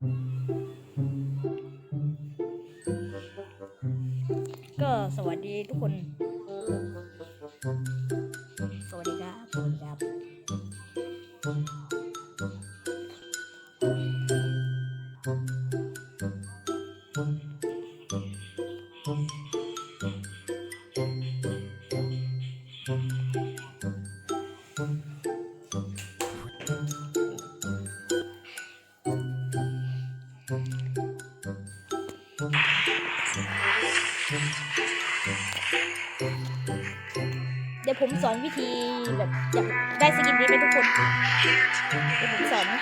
ก็สวัสดีทุกคน สวัสดีครับสวัสดีครับเดี๋ ผมสอนวิธีแบบอยากได้สกินนี้ไปทุกคนเดี๋ยวผมสอนนะ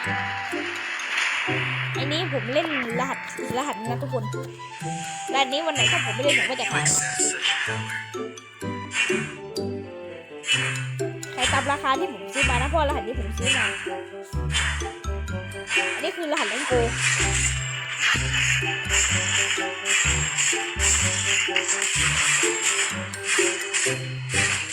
อ้นี้ผมเล่นรหัสรหัสนะทุกคนรหัสนี้วันไหนถ้าผมไม่เล่นผมก็จะขายใครตามราคาที่ผมซื้อมานะเพราะรหัสนี้ผมซื้อมา อันนี้คือรหัสเล่นโกอ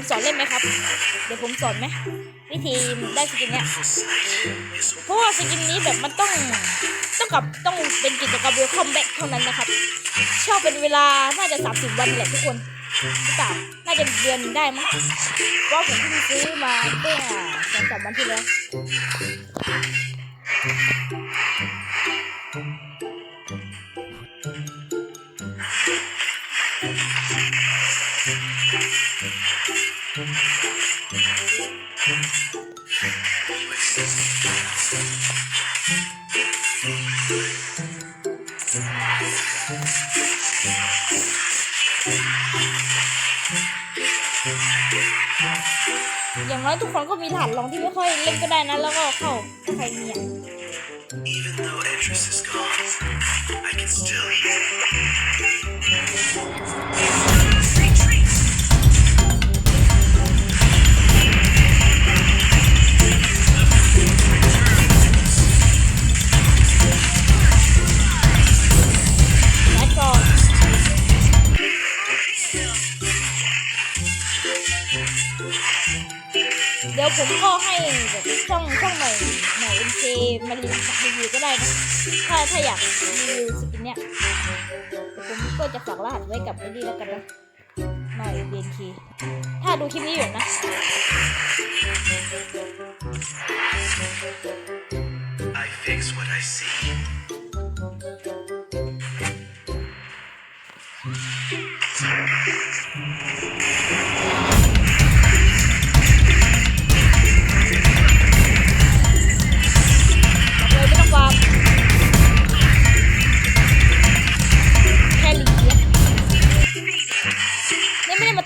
ผมสอนเล่นไหมครับ เดี๋ยวผมสอนไหมวิธีได้สกินเนี้ยเพราะว่าสกินนี้แบบมันต้องต้องกับต้องเป็นกิจกรรมเวลคอมแบ็กเท่านั้นนะครับ ชอบเป็นเวลาน่าจะ 30 วันแหละทุกคนหรือเปล่าน่าจะเดือนหนึ่งได้มั้งเพราะผมเพิ่งซื้อมาเมื่อสองสามวันที่แล้ว อย่างน้อยทุกคนก็มีฐานรองที่ไม่ค่อยเล่นก็ได้นะ แล้วก็เข้าใครมีอะ Even though Edris is gone, I can still hear. เดี๋ยวผมก็ให้แบบช่องช่องใหม่ใหม่เอ็มเคมารีวิวก็ได้นะถ้าถ้าอยากรีวิวสกินเนี้ยผมก็จะฝากรหัสไว้กับไอ้นี่แล้วกันนะใหม่เอ็มเคถ้าดูคลิปนี้อยู่นะ I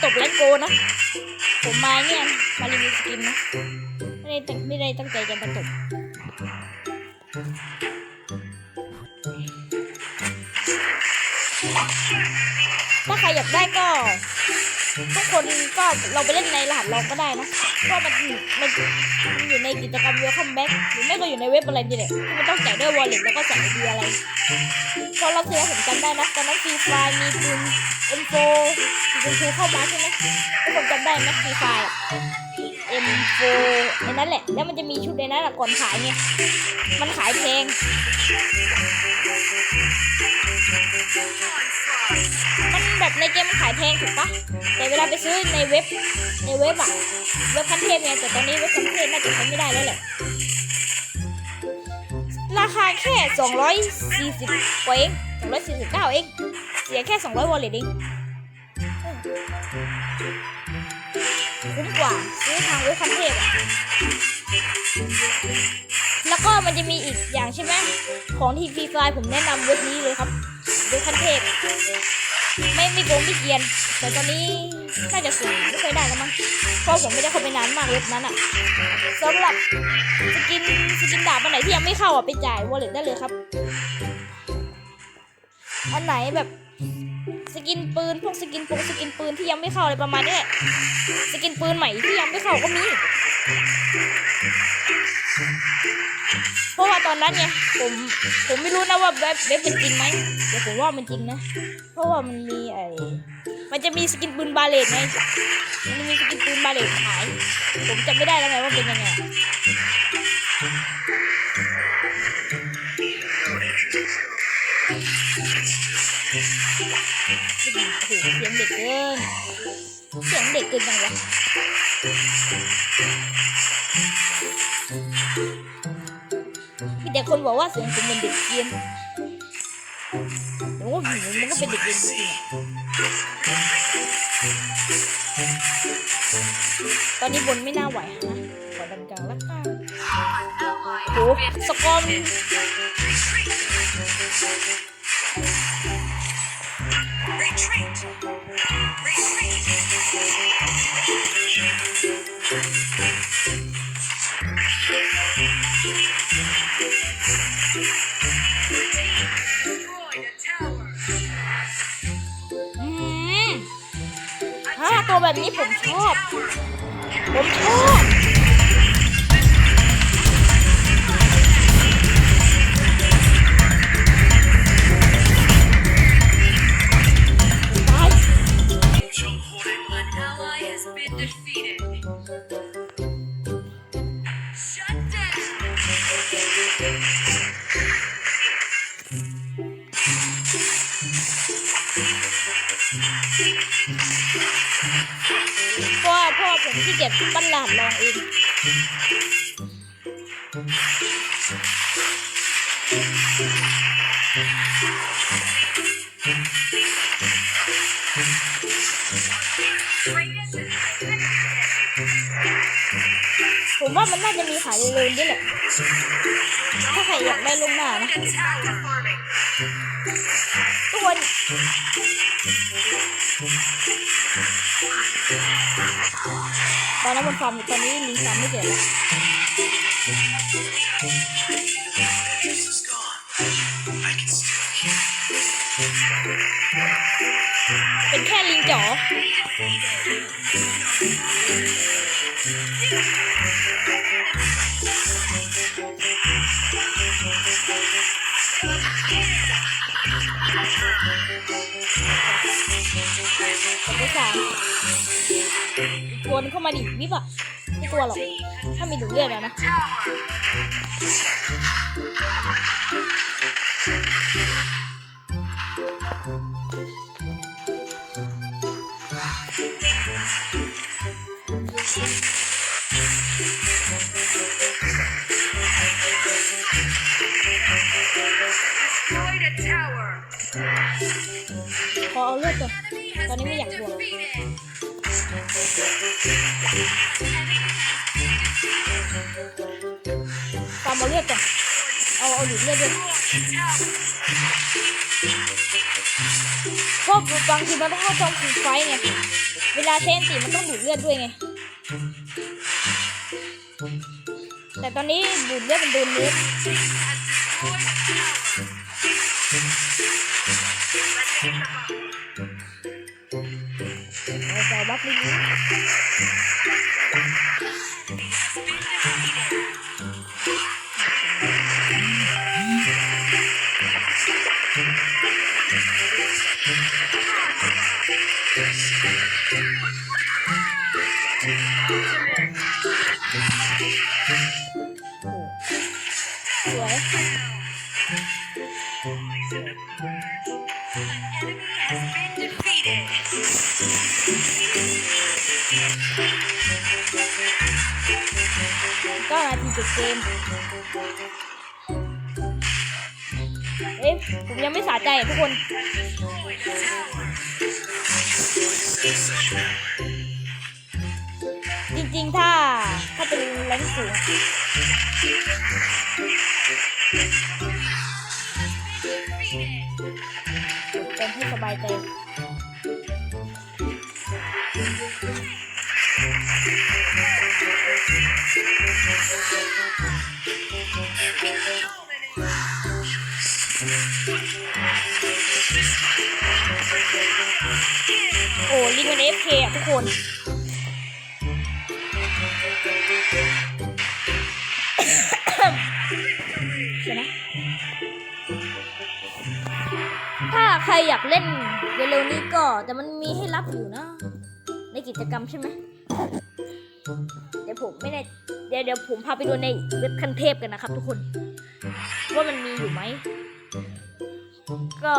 นี่ไม่ได้มาตบแลนโกนะ ผมมาเนี่ยมารีวิวสกินนะไม่ได้ตั้งไม่ได้ตั้งใจจะมาตบถ้าใครอยากได้ก็ ทุกคนก็เราไปเล่นในรหัสลองก็ได้นะเพราะมันมันอยู่ในกิจกรรม Welcome Back หรือไม่ก็อยู่ในเว็บอะไรนี่แหละที่มันต้องจ่ายด้วย wallet แล้วก็ใส่ไอเดียอะไรตอเราซื้อผมจำได้นะตอนนั้นฟรีไฟมีปืน M4 ปืนทูเข้ามาใช่ไหมทุกคนจำได้ไหมฟรีไฟ M4 ในนั้นแหละ แล้วมันจะมีชุดในนั้นะก่อนขายไงมันขายแพง มันแบบในเกมมันขายแพงถูกปะแต่เวลาไปซื้อในเว็บในเว็บอะเว็บคันเทพไงแต่ตอนนี้เว็บคันเทพน่าจะใช้ไม่ได้แล้วแหละราคาแค่ 240กว่าเอง249 เอง เสียแค่ 200 วอลเล็ตเองคุ้มกว่าซื้อทางเว็บคันเทพอะแล้วก็มันจะมีอีกอย่างใช่ไหมของที่ฟรีไฟผมแนะนำเว็บนี้เลยครับ เว็บคันเทพไม่ไม่โกงไม่เกียน แต่ตอนนี้น่าจะสูงไม่ค่อยได้แล้วมั้งเพราะผมไม่ได้เข้าไปนานมากเว็บนั้นอะสำหรับสกินสกินดาบอันไหนที่ยังไม่เข้าอะไปจ่ายวอลเล็ตได้เลยครับ อันไหนแบบสกินปืนพวกสกินปงสกินปืนที่ยังไม่เข้าอะไรประมาณนี้สกินปืนใหม่ที่ยังไม่เข้าก็มี เพราะว่าตอนนั้นไงผมผมไม่รู้นะว่าเว็บเว็บเป็นจริงไหมแต่ผมว่ามันจริงนะ เพราะว่ามันมีไอ้มันจะมีสกินปืนบาเลตไงมันมีสกินปืนบาเลตขาย ผมจำไม่ได้แล้วไงว่าเป็นยังไงเสียงเด็กเกินเสียงเด็กเกินจังวะ มีแต่คนบอกว่าเสียงผมเป็นเด็กเกรียนแต่ว่าผมมันก็เป็นเด็กเกรียนจริงตอนนี้บนไม่น่าไหวนะขอดันกลางละกันโหสกอมัน Retreat! แบบนี้ผมชอบ ผมชอบตาย ที่เก็บปั้นหลาดลองเองผมว่ามันน่าจะมีขายเร็วๆนี่แหละ ถ้าใครอยากได้ลงหน้านะ ทุกคน ตอนนั้นบนฟาร์มตอนนี้ลิงฟาร์มไม่เสร็จแล้วเป็นแค่ลิงจ๋อ มาดิวิบอะไม่กลัวหรอกถ้ามีดูดเลือดแล้วนะ Destroyed a tower. ขอเอาเลือดก่อน Enemy has ตอนนี้ไม่ been อยากบวก defeated. ตามเอาเลือดก่อนเอาเอาดูดเลือดด้วย Destroyed a tower. เพราะบางทีมันต้องเข้าจอมฟีไฟท์ไง เวลาเทนสีมันต้องดูดเลือดด้วยไง แต่ตอนนี้ดูดเลือดมันโดนเนื้อ Has destroyed a tower. เอาใจุดเกมเอ้ยผมยังไม่สาใจทุกคนจริงๆ ถ้า ถ้าเป็นแรงสูงเป็นให้สบายใจ โอ้ลิงเป็น FK อะทุกคนเดี๋ยวนะถ้าใครอยากเล่นเร็วๆนี้ก็ แต่มันมีให้รับอยู่นะ ในกิจกรรมใช่ไหม เดี๋ยวผมไม่ได้เดี๋ยวเดี๋ยวผมพาไปดูในเว็บคันเทพกันนะครับ ทุกคน ว่ามันมีอยู่ไหม ก็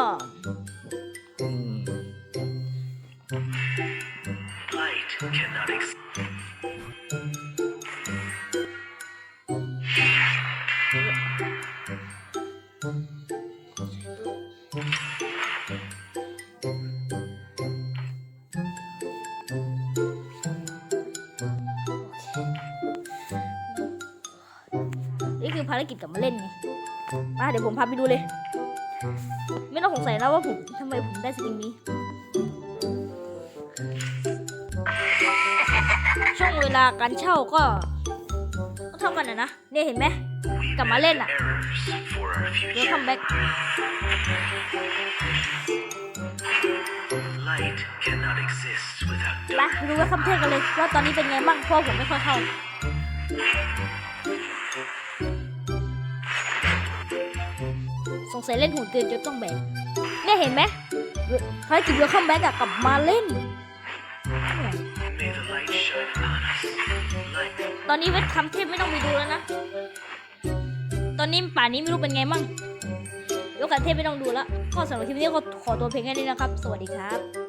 Light cannot ex- กิจกลับมาเล่นไงมาเดี๋ยวผมพาไปดูเลย ไม่ต้องสงสัยแล้วว่าผมทำไมผมได้สกินนี้ ช่วงเวลาการเช่าก็ก็เท่ากันนะนะเนี่ยเห็นไหม We Cầm má met lên ạ. errors for our เดี๋ยว future. คัมแบ็ก Light cannot exist without ไปไปดูว่าคัมเทพกันเลยว่าตอนนี้เป็นไงบ้างเพราะผมไม่ค่อยเข้า สงสัยเล่นหุ่นเกินจนต้องแบกเนี่ยเห็นไหมภารกิจเวลคัมแบ็กอะกลับมาเล่น ตอนนี้เวทคำเทพไม่ต้องไปดูแล้วนะ ตอนนี้ป่านนี้ไม่รู้เป็นไงมั่งยกกันเทพไม่ต้องดูแล้วก็สำหรับคลิปนี้ก็ขอตัวเพลงแค่นี้นะครับ สวัสดีครับ